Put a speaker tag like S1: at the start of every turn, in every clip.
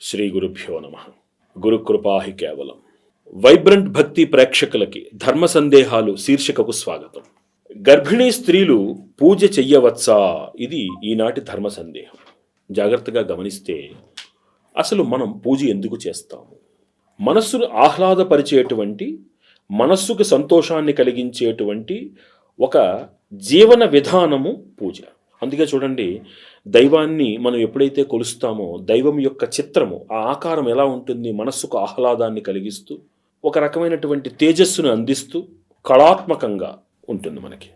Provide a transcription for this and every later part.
S1: శ్రీ గురుభ్యో నమ గురుకృపాహి కేవలం. వైబ్రంట్ భక్తి ప్రేక్షకులకి ధర్మ సందేహాలు శీర్షికకు స్వాగతం. గర్భిణీ స్త్రీలు పూజ చెయ్యవచ్చా? ఇది ఈనాటి ధర్మ సందేహం. జాగ్రత్తగా గమనిస్తే అసలు మనం పూజ ఎందుకు చేస్తాము? మనస్సును ఆహ్లాదపరిచేటువంటి మనస్సుకు సంతోషాన్ని కలిగించేటువంటి ఒక జీవన విధానము పూజ. అందుకే చూడండి దైవాన్ని మనం ఎప్పుడైతే కొలుస్తామో దైవం యొక్క చిత్రము ఆ ఆకారం ఎలా ఉంటుంది మనస్సుకు ఆహ్లాదాన్ని కలిగిస్తూ ఒక రకమైనటువంటి తేజస్సును అందిస్తూ కళాత్మకంగా ఉంటుంది మనకి.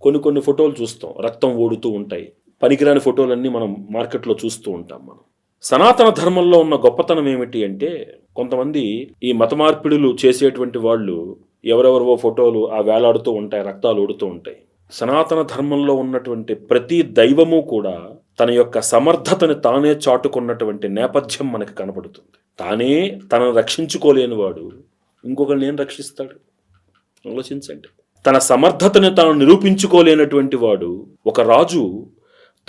S1: కొన్ని కొన్ని ఫోటోలు చూస్తాం రక్తం ఓడుతూ ఉంటాయి. పనికిరాని ఫోటోలన్నీ మనం మార్కెట్లో చూస్తూ ఉంటాం మనం. సనాతన ధర్మంలో ఉన్న గొప్పతనం ఏమిటి అంటే కొంతమంది ఈ మత మార్పిడులు చేసేటువంటి వాళ్ళు ఎవరెవరో ఫోటోలు ఆ వేలాడుతూ ఉంటాయి రక్తాలు ఓడుతూ ఉంటాయి. సనాతన ధర్మంలో ఉన్నటువంటి ప్రతి దైవము కూడా తన యొక్క సమర్థతను తానే చాటుకున్నటువంటి నేపథ్యం మనకి కనపడుతుంది. తానే తనను రక్షించుకోలేని వాడు ఇంకొకరిని ఏం రక్షిస్తాడు? ఆలోచించండి. తన సమర్థతను తాను నిరూపించుకోలేనటువంటి వాడు ఒక రాజు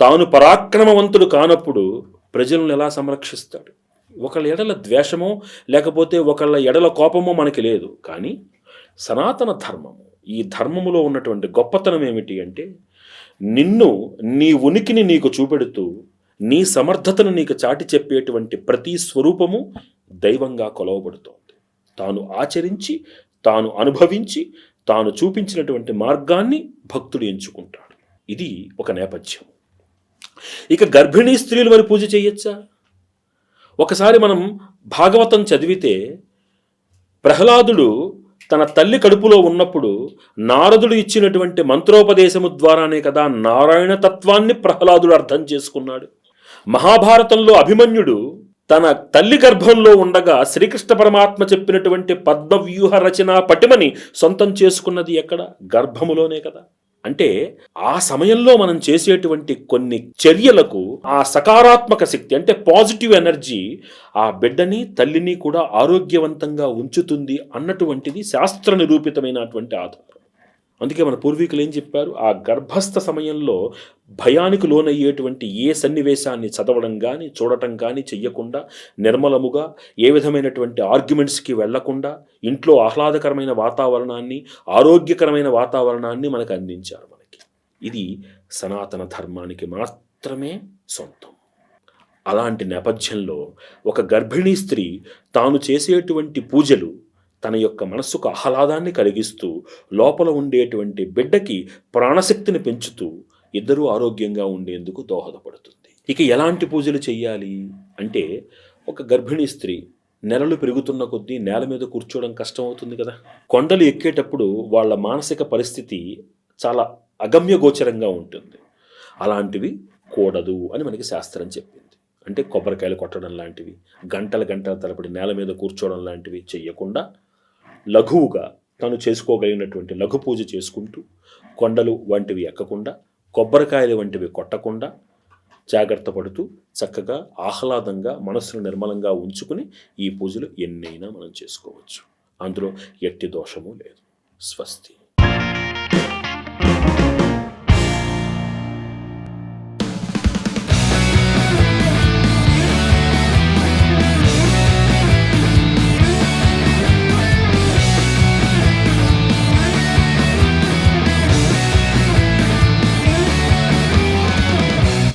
S1: తాను పరాక్రమవంతుడు కానప్పుడు ప్రజలను ఎలా సంరక్షిస్తాడు? ఒకళ్ళ ఎడల ద్వేషమో లేకపోతే ఒకళ్ళ ఎడల కోపమో మనకి లేదు. కానీ సనాతన ధర్మము ఈ ధర్మములో ఉన్నటువంటి గొప్పతనం ఏమిటి అంటే నిన్ను నీ ఉనికిని నీకు చూపెడుతూ నీ సమర్థతను నీకు చాటి చెప్పేటువంటి ప్రతి స్వరూపము దైవంగా కొలవబడుతోంది. తాను ఆచరించి తాను అనుభవించి తాను చూపించినటువంటి మార్గాన్ని భక్తుడు ఎంచుకుంటాడు. ఇది ఒక నేపథ్యం. ఇక గర్భిణీ స్త్రీలు మరి పూజ చేయొచ్చా? ఒకసారి మనం భాగవతం చదివితే ప్రహ్లాదుడు తన తల్లి కడుపులో ఉన్నప్పుడు నారదుడు ఇచ్చినటువంటి మంత్రోపదేశము ద్వారానే కదా నారాయణ తత్వాన్ని ప్రహ్లాదుడు అర్థం చేసుకున్నాడు. మహాభారతంలో అభిమన్యుడు తన తల్లి గర్భంలో ఉండగా శ్రీకృష్ణ పరమాత్మ చెప్పినటువంటి పద్మవ్యూహ రచన పటిమని సొంతం చేసుకున్నది ఎక్కడ? గర్భములోనే కదా. అంటే ఆ సమయంలో మనం చేసేటువంటి కొన్ని చర్యలకు ఆ సకారాత్మక శక్తి అంటే పాజిటివ్ ఎనర్జీ ఆ బిడ్డని తల్లిని కూడా ఆరోగ్యవంతంగా ఉంచుతుంది అన్నటువంటిది శాస్త్ర నిరూపితమైనటువంటి ఆధారం. అందుకే మన పూర్వీకులు ఏం చెప్పారు? ఆ గర్భస్థ సమయంలో భయానికి లోనయ్యేటువంటి ఏ సన్నివేశాన్ని చదవడం కానీ చూడటం కానీ చెయ్యకుండా నిర్మలముగా ఏ విధమైనటువంటి ఆర్గ్యుమెంట్స్కి వెళ్ళకుండా ఇంట్లో ఆహ్లాదకరమైన వాతావరణాన్ని ఆరోగ్యకరమైన వాతావరణాన్ని మనకు అందించారు మనకి. ఇది సనాతన ధర్మానికి మాత్రమే సొంతం. అలాంటి నేపథ్యంలో ఒక గర్భిణీ స్త్రీ తాను చేసేటువంటి పూజలు తన యొక్క మనస్సుకు ఆహ్లాదాన్ని కలిగిస్తూ లోపల ఉండేటువంటి బిడ్డకి ప్రాణశక్తిని పెంచుతూ ఇద్దరూ ఆరోగ్యంగా ఉండేందుకు దోహదపడుతుంది. ఇక ఎలాంటి పూజలు చేయాలి అంటే ఒక గర్భిణీ స్త్రీ నెలలు పెరుగుతున్న కొద్దీ నేల మీద కూర్చోవడం కష్టం అవుతుంది కదా. కొండలు ఎక్కేటప్పుడు వాళ్ళ మానసిక పరిస్థితి చాలా అగమ్యగోచరంగా ఉంటుంది. అలాంటివి కూడదు అని మనకి శాస్త్రం చెప్పింది. అంటే కొబ్బరికాయలు కొట్టడం లాంటివి గంటల గంటల తరబడి నేల మీద కూర్చోవడం లాంటివి చెయ్యకుండా లఘువుగా తను చేసుకోగలిగినటువంటి లఘు పూజ చేసుకుంటూ కొండలు వంటివి ఎక్కకుండా కొబ్బరికాయలు వంటివి కొట్టకుండా జాగ్రత్త పడుతూ చక్కగా ఆహ్లాదంగా మనస్సును నిర్మలంగా ఉంచుకుని ఈ పూజలు ఎన్నైనా మనం చేసుకోవచ్చు. అందులో ఎట్టి దోషము లేదు. స్వస్తి.